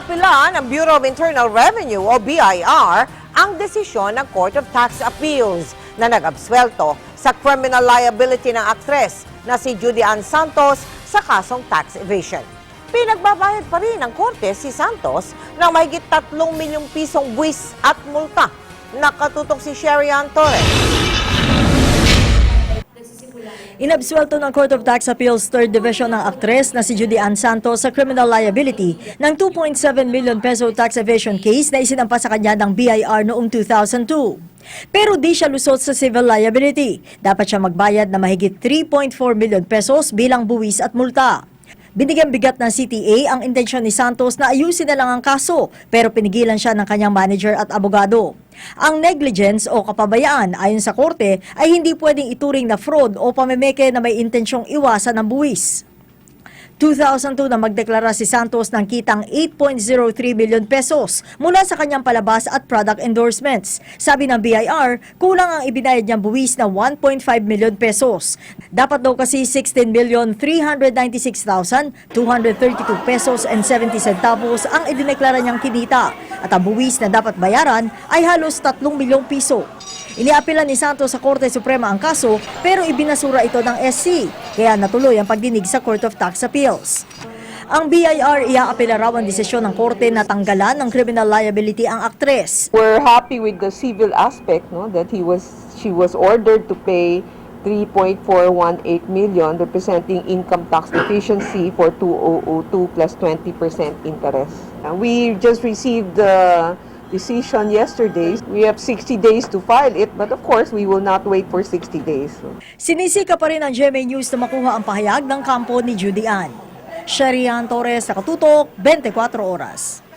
Inaapila ng Bureau of Internal Revenue o BIR ang desisyon ng Court of Tax Appeals na nag-abswelto sa criminal liability ng aktres na si Judy Ann Santos sa kasong tax evasion. Pinagbabayad pa rin ng korte si Santos ng mahigit 3 milyong pisong buwis at multa. Nakatutok si Sherry Ann Torres. Inabsuelto ng Court of Tax Appeals 3rd Division ng aktres na si Judy Ann Santos sa criminal liability ng 2.7 million peso tax evasion case na isinampa sa kanya ng BIR noong 2002. Pero di siya lusot sa civil liability. Dapat siya magbayad na mahigit 3.4 million pesos bilang buwis at multa. Binigyan bigat ng CTA ang intensyon ni Santos na ayusin na lang ang kaso pero pinigilan siya ng kanyang manager at abogado. Ang negligence o kapabayaan ayon sa korte ay hindi pwedeng ituring na fraud o pamemeke na may intensyong iwasan ng buwis. 2002 na magdeklara si Santos ng kitang 8.03 million pesos mula sa kanyang palabas at product endorsements. Sabi ng BIR, kulang ang ibinayad niyang buwis na 1.5 million pesos. Dapat daw kasi 16 million 396,232 pesos and 70 centavos ang idineklara niyang kinita at ang buwis na dapat bayaran ay halos 3 milyong piso. Iniapila ni Santos sa Korte Suprema ang kaso pero ibinasura ito ng SC kaya natuloy ang pagdinig sa Court of Tax Appeals. Ang BIR iaapila raw ang desisyon ng korte na tanggalan ng criminal liability ang aktres. We're happy with the civil aspect, no, that he was she was ordered to pay 3.418 million representing income tax deficiency for 2002 plus 20% interest. And we just received the decision yesterday. We have 60 days to file it, but of course, we will not wait for 60 days. Sinisika pa rin ng GMA News na makuha ang pahayag ng kampo ni Judy Ann. Sharian Torres, Nakatutok, 24 Oras.